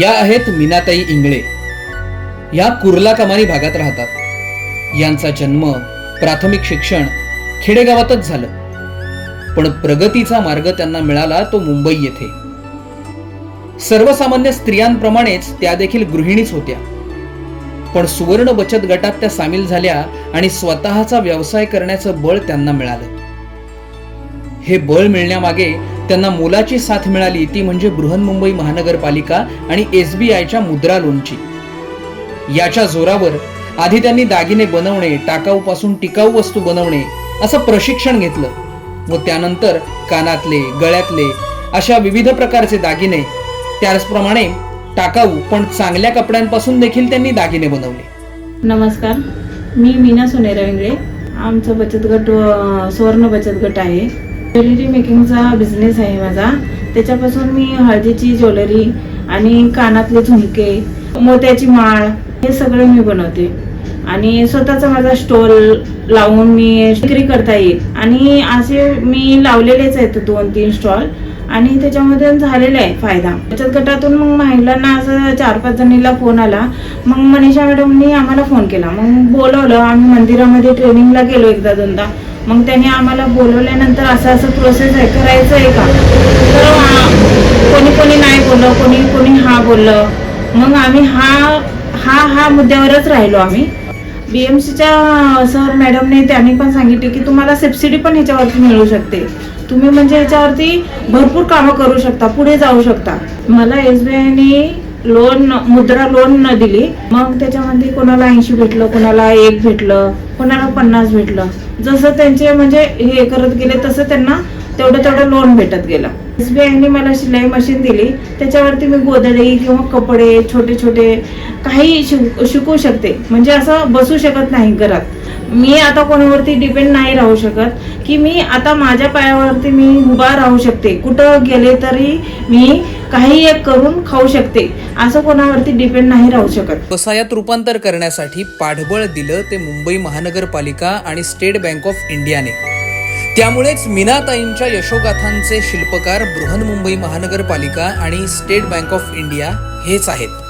या आहेत मीनाताई इंगळे. या कुर्ला कमानी भागात राहतात. यांचा जन्म प्राथमिक शिक्षण खेडेगावातच झालं. पण प्रगतीचा मार्ग त्यांना मिळाला तो मुंबई येथे. सर्वसामान्य स्त्रियांप्रमाणेच त्या देखील गृहिणीच होत्या. पण सुवर्ण बचत गटात त्या सामील झाल्या आणि स्वतःचा व्यवसाय करण्याचं बळ त्यांना मिळालं. हे बळ मिळण्यामागे त्यांना मोलाची साथ मिळाली ती म्हणजे बृहन्मुंबई महानगरपालिका आणि एस बी आयच्या मुद्रा लोनची. याच्या जोरावर आधी त्यांनी दागिने बनवणे टाकाऊपासून टिकाऊ वस्तू बनवणे असं प्रशिक्षण घेतलं. व त्यानंतर कानातले गळ्यातले अशा विविध प्रकारचे दागिने त्याचप्रमाणे टाकाऊ पण चांगल्या कपड्यांपासून देखील त्यांनी दागिने बनवले. नमस्कार. मी मीना सोने रविंगळे आमचा बचत गट सुवर्ण बचत गट आहे. ज्वेलरी मेकिंगचा बिझनेस आहे माझा. त्याच्यापासून मी हळदीची ज्वेलरी आणि कानातले झुमके मोत्याची माळ हे सगळं मी बनवते. आणि स्वतःचा माझा स्टॉल लावून मी विक्री करता येईल. आणि असे मी लावलेलेच आहेत दोन तीन स्टॉल आणि त्याच्यामध्ये झालेला आहे फायदा. बचत गटातून मग महिलांना असं चार पाच जणीला फोन आला. मग मनीषा मॅडमनी आम्हाला फोन केला. मग बोलवलं. आम्ही मंदिरामध्ये ट्रेनिंगला गेलो एकदा दोनदा. मग त्याने आम्हाला बोलवल्यानंतर असं असं प्रोसेस आहे करायचं आहे का? तर कोणी कोणी नाही बोललं कोणी कोणी हा बोललं. मग आम्ही हा हा हा मुद्द्यावरच राहिलो आम्ही. बी एम सीच्या सर मॅडमने त्यांनी पण सांगितले की तुम्हाला सबसिडी पण ह्याच्यावरती मिळू शकते. तुम्ही म्हणजे ह्याच्यावरती भरपूर कामं करू शकता पुढे जाऊ शकता. मला एस बी आयने लोन मुद्रा लोन न दिली मग त्याच्यामध्ये कोणाला ऐंशी भेटलं कोणाला एक भेटलं कोणाला पन्नास भेटलं. जसं त्यांचे म्हणजे हे करत गेले तसं त्यांना तेवढं तेवढं लोन भेटत गेलं. एस बी आयने मला शिलाई मशीन दिली त्याच्यावरती मी गोदडी किंवा कपडे छोटे छोटे काही शिक शिकू शकते. म्हणजे असं बसू शकत नाही घरात. मी आता कोणावरती डिपेंड नाही राहू शकत की मी आता माझ्या पायावरती मी उभा राहू शकते. कुठं गेले तरी मी काही एक करून खाऊ शकते. असं कोणावरती डिपेंड नाही राहू शकत. व्यवसायात रूपांतर करण्यासाठी पाठबळ दिलं ते मुंबई महानगरपालिका आणि स्टेट बँक ऑफ इंडियाने. त्यामुळेच मीनाताईंच्या यशोगाथांचे शिल्पकार बृहन्मुंबई महानगरपालिका आणि स्टेट बँक ऑफ इंडिया हेच आहेत.